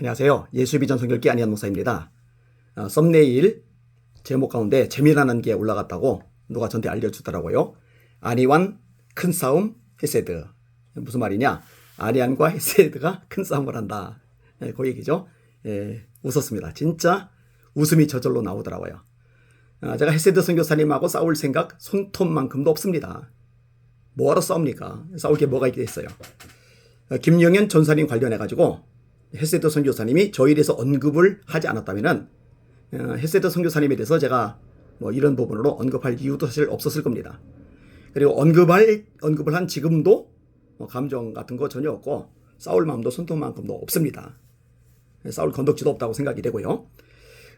안녕하세요. 예수비전 성결기 안희한 목사입니다. 어, 썸네일 제목 가운데 재미나는 게 올라갔다고 누가 저한테 알려주더라고요. 아니완 큰 싸움 헤세드. 무슨 말이냐? 아니안과 헤세드가 큰 싸움을 한다. 예, 그 얘기죠. 예, 웃었습니다. 진짜 웃음이 저절로 나오더라고요. 아, 제가 헤세드 선교사님하고 싸울 생각 손톱만큼도 없습니다. 뭐하러 싸웁니까? 싸울 게 뭐가 있겠어요. 어, 김영현 전사님 관련해가지고 헤세드 선교사님이 저일에서 언급을 하지 않았다면은 어, 헤세드 선교사님에 대해서 제가 뭐 이런 부분으로 언급할 이유도 사실 없었을 겁니다. 그리고 언급할 언급을 한 지금도 뭐 감정 같은 거 전혀 없고 싸울 마음도 손톱만큼도 없습니다. 싸울 건덕지도 없다고 생각이 되고요.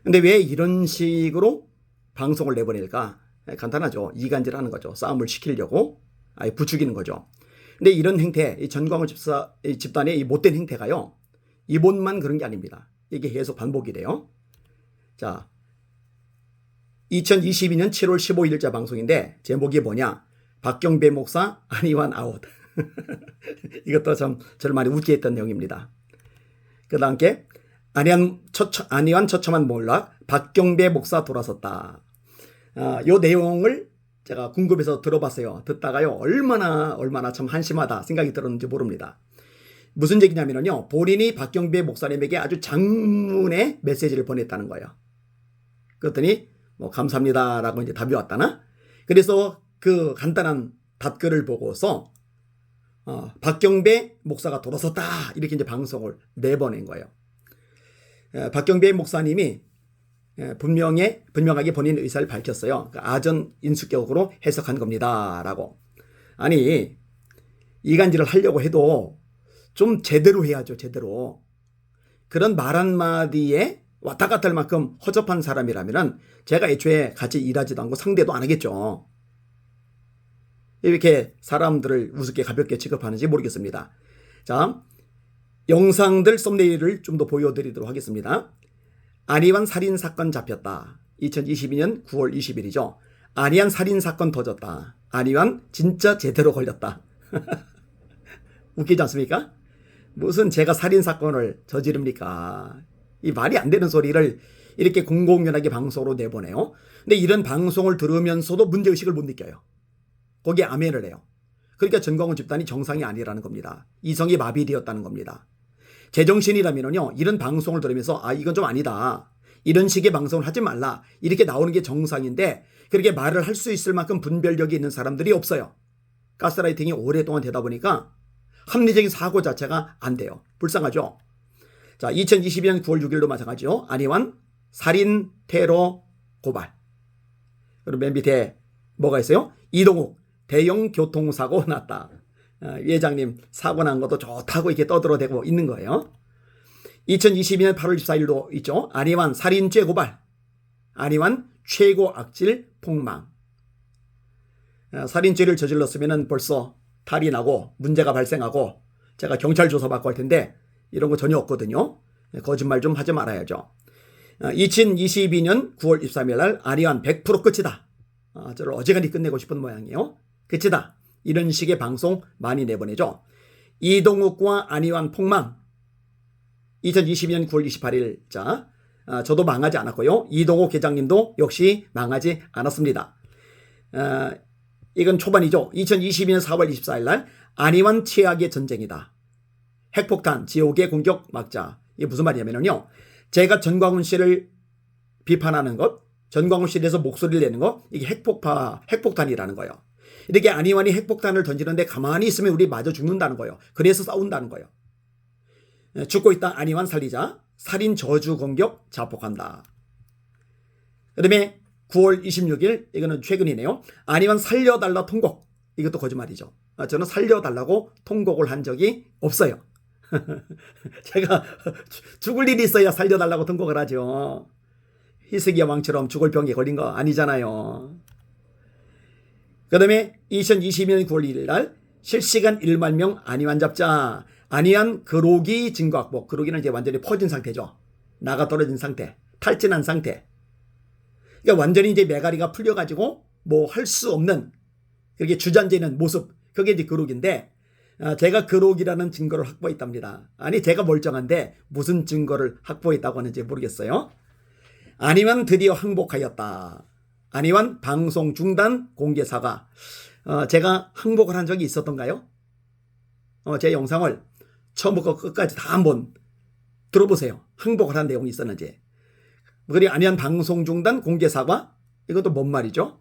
근데 왜 이런 식으로 방송을 내보낼까? 간단하죠. 이간질하는 거죠. 싸움을 시키려고 아예 부추기는 거죠. 근데 이런 행태, 이 전광훈 집사, 이 집단의 이 못된 행태가요. 이번만 그런 게 아닙니다. 이게 계속 반복이 돼요. 자, 2022년 7월 15일자 방송인데 제목이 뭐냐? 박경배 목사 아니완 아웃. 이것도 참 저를 많이 웃게 했던 내용입니다. 그 다음 게 아니한 처처, 아니완 처참한 몰락 박경배 목사 돌아섰다. 아, 요 내용을 제가 궁금해서 들어봤어요. 듣다가요 얼마나 얼마나 참 한심하다 생각이 들었는지 모릅니다. 무슨 얘기냐면요 본인이 박경배 목사님에게 아주 장문의 메시지를 보냈다는 거예요. 그랬더니 뭐 감사합니다라고 이제 답이 왔다나. 그래서 그 간단한 답글을 보고서 어, 박경배 목사가 돌아섰다 이렇게 이제 방송을 내보낸 거예요. 에, 박경배 목사님이 에, 분명히 분명하게 본인 의사를 밝혔어요. 그 아전 인수격으로 해석한 겁니다라고. 아니 이간질을 하려고 해도 좀 제대로 해야죠, 제대로. 그런 말 한마디에 왔다 갔다 할 만큼 허접한 사람이라면 제가 애초에 같이 일하지도 않고 상대도 안 하겠죠. 이렇게 사람들을 우습게 가볍게 취급하는지 모르겠습니다. 자, 영상들 썸네일을 좀 더 보여드리도록 하겠습니다. 아니완 살인 사건 잡혔다. 2022년 9월 20일이죠. 아니완 살인 사건 터졌다. 아니완 진짜 제대로 걸렸다. 웃기지 않습니까? 무슨 제가 살인 사건을 저지릅니까? 이 말이 안 되는 소리를 이렇게 공공연하게 방송으로 내보내요. 근데 이런 방송을 들으면서도 문제의식을 못 느껴요. 거기에 아멘을 해요. 그러니까 전광훈 집단이 정상이 아니라는 겁니다. 이성이 마비되었다는 겁니다. 제정신이라면요, 이런 방송을 들으면서, 아, 이건 좀 아니다. 이런 식의 방송을 하지 말라. 이렇게 나오는 게 정상인데, 그렇게 말을 할 수 있을 만큼 분별력이 있는 사람들이 없어요. 가스라이팅이 오랫동안 되다 보니까 합리적인 사고 자체가 안 돼요. 불쌍하죠? 자, 2022년 9월 6일도 마찬가지요. 안희환 살인 테러 고발. 그리고 맨 밑에 뭐가 있어요? 이동욱 대형 교통사고 났다. 어, 회장님 사고 난 것도 좋다고 이렇게 떠들어대고 있는 거예요. 2022년 8월 24일도 있죠. 안희환 살인죄 고발. 안희환 최고 악질 폭망. 어, 살인죄를 저질렀으면 벌써 탈이 나고 문제가 발생하고 제가 경찰 조사 받고 할 텐데 이런 거 전혀 없거든요. 거짓말 좀 하지 말아야죠. 2022년 9월 23일 날 아리안 100% 끝이다. 아, 저를 어지간히 끝내고 싶은 모양이에요. 끝이다. 이런 식의 방송 많이 내보내죠. 이동욱과 안희환 폭망. 2022년 9월 28일 자 아, 저도 망하지 않았고요. 이동욱 회장님도 역시 망하지 않았습니다. 아, 이건 초반이죠. 2022년 4월 24일 날 안희환 최악의 전쟁이다. 핵폭탄, 지옥의 공격 막자. 이게 무슨 말이냐면요. 제가 전광훈 씨를 비판하는 것, 전광훈 씨에 대해서 목소리를 내는 것, 이게 핵폭파, 핵폭탄이라는 거예요. 이렇게 안희환이 핵폭탄을 던지는데 가만히 있으면 우리 마저 죽는다는 거예요. 그래서 싸운다는 거예요. 죽고 있다 안희환 살리자. 살인 저주 공격 자폭한다. 그 다음에 9월 26일 이거는 최근이네요. 안희환 살려달라 통곡. 이것도 거짓말이죠. 아, 저는 살려달라고 통곡을 한 적이 없어요. 제가 죽을 일이 있어야 살려달라고 통곡을 하죠. 희석이 왕처럼 죽을 병에 걸린 거 아니잖아요. 그 다음에 2022년 9월 1일 날 실시간 1만 명 안희환 잡자. 안희환 그로기 증거 확보. 그로기는 이제 완전히 퍼진 상태죠. 나가 떨어진 상태. 탈진한 상태. 그러니까 완전히 이제 메가리가 풀려가지고 뭐 할 수 없는 주저앉아 있는 모습. 그게 이제 그로기인데 아, 제가 그록이라는 증거를 확보했답니다. 아니 제가 멀쩡한데 무슨 증거를 확보했다고 하는지 모르겠어요. 아니면 드디어 항복하였다. 아니면 방송 중단 공개 사과. 어, 제가 항복을 한 적이 있었던가요? 어, 제 영상을 처음부터 끝까지 다 한번 들어보세요. 항복을 한 내용이 있었는지. 그리 아니면 방송 중단 공개 사과? 이것도 뭔 말이죠?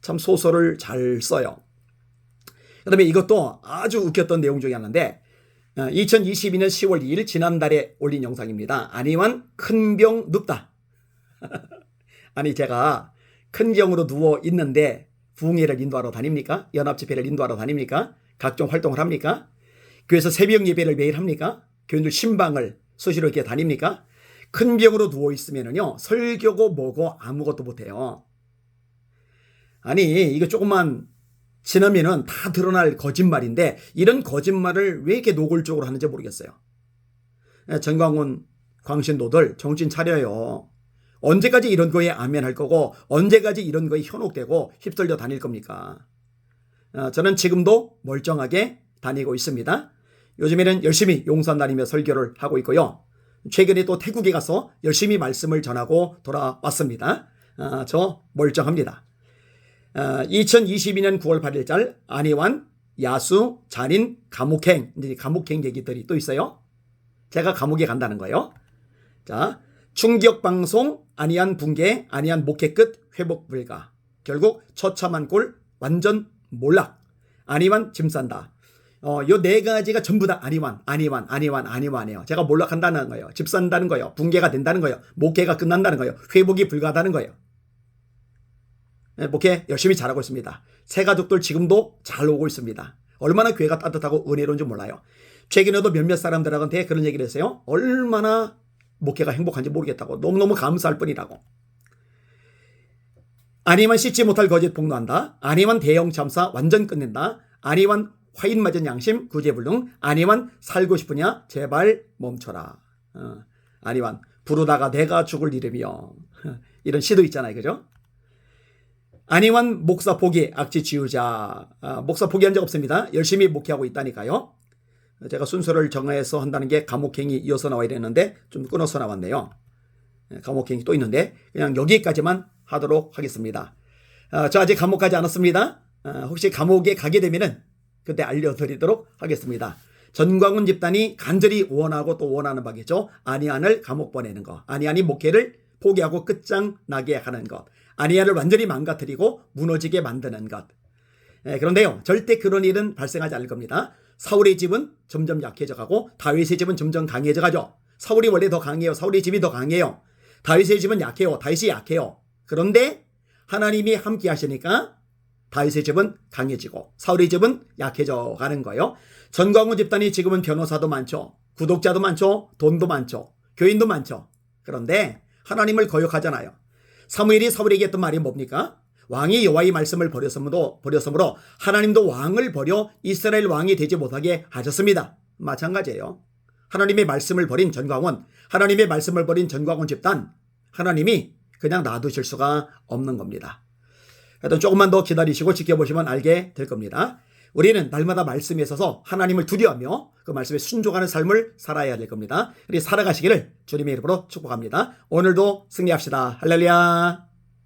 참 소설을 잘 써요. 그 다음에 이것도 아주 웃겼던 내용 중에 하나인데, 2022년 10월 2일 지난달에 올린 영상입니다. 아니면 큰병 눕다. 아니 제가 큰 병으로 누워 있는데 부흥회를 인도하러 다닙니까? 연합집회를 인도하러 다닙니까? 각종 활동을 합니까? 교회에서 새벽 예배를 매일 합니까? 교인들 신방을 수시로 이렇게 다닙니까? 큰 병으로 누워 있으면은요 설교고 뭐고 아무것도 못해요. 아니 이거 조금만 지나면은 다 드러날 거짓말인데 이런 거짓말을 왜 이렇게 노골적으로 하는지 모르겠어요. 예, 전광훈 광신도들 정신 차려요. 언제까지 이런 거에 아멘할 거고 언제까지 이런 거에 현혹되고 휩쓸려 다닐 겁니까? 어, 저는 지금도 멀쩡하게 다니고 있습니다. 요즘에는 열심히 용산 다니며 설교를 하고 있고요. 최근에 또 태국에 가서 열심히 말씀을 전하고 돌아왔습니다. 어, 저 멀쩡합니다. 2022년 9월 8일절 안희환, 야수, 잔인, 감옥행 이제 감옥행 얘기들이 또 있어요. 제가 감옥에 간다는 거예요. 자, 충격 방송 안희환 붕괴 안희환 목회 끝 회복 불가. 결국 처참한 꼴 완전 몰락. 안희환 짐 싼다. 어, 요 네 가지가 전부 다 안희환, 안희환, 안희환, 안희환이에요. 제가 몰락한다는 거예요. 집 산다는 거예요. 붕괴가 된다는 거예요. 목회가 끝난다는 거예요. 회복이 불가하다는 거예요. 네, 목회 열심히 잘하고 있습니다. 새 가족들 지금도 잘 오고 있습니다. 얼마나 교회가 따뜻하고 은혜로운지 몰라요. 최근에도 몇몇 사람들한테 그런 얘기를 했어요. 얼마나 목회가 행복한지 모르겠다고. 너무너무 감사할 뿐이라고. 아니면 씻지 못할 거짓 폭로한다. 아니면 대형 참사 완전 끝낸다. 아니면 화인 맞은 양심 구제불능. 아니면 살고 싶으냐 제발 멈춰라. 어, 아니면 부르다가 내가 죽을 이름이여. 이런 시도 있잖아요. 그죠? 아니면 목사 포기 악취 지우자. 아, 목사 포기한 적 없습니다. 열심히 목회하고 있다니까요. 제가 순서를 정해서 한다는 게 감옥행이 이어서 나와야 되는데 좀 끊어서 나왔네요. 예, 감옥행이 또 있는데 그냥 여기까지만 하도록 하겠습니다. 아, 저 아직 감옥 가지 않았습니다. 아, 혹시 감옥에 가게 되면은 그때 알려드리도록 하겠습니다. 전광훈 집단이 간절히 원하고 또 원하는 바겠죠. 아니안을 감옥 보내는 것. 아니안이 목회를 포기하고 끝장 나게 하는 것. 아니안을 완전히 망가뜨리고 무너지게 만드는 것. 예, 그런데요, 절대 그런 일은 발생하지 않을 겁니다. 사울의 집은 점점 약해져 가고 다윗의 집은 점점 강해져 가죠. 사울이 원래 더 강해요. 사울의 집이 더 강해요. 다윗의 집은 약해요. 다윗이 약해요. 그런데 하나님이 함께 하시니까 다윗의 집은 강해지고 사울의 집은 약해져 가는 거예요. 전광훈 집단이 지금은 변호사도 많죠. 구독자도 많죠. 돈도 많죠. 교인도 많죠. 그런데 하나님을 거역하잖아요. 사무엘이 사울에게 했던 말이 뭡니까? 왕이 여호와의 말씀을 버렸으므로 버렸으므로 하나님도 왕을 버려 이스라엘 왕이 되지 못하게 하셨습니다. 마찬가지예요. 하나님의 말씀을 버린 전광훈, 하나님의 말씀을 버린 전광훈 집단, 하나님이 그냥 놔두실 수가 없는 겁니다. 하여튼 조금만 더 기다리시고 지켜보시면 알게 될 겁니다. 우리는 날마다 말씀에 있어서 하나님을 두려워하며 그 말씀에 순종하는 삶을 살아야 될 겁니다. 우리 살아가시기를 주님의 이름으로 축복합니다. 오늘도 승리합시다. 할렐루야.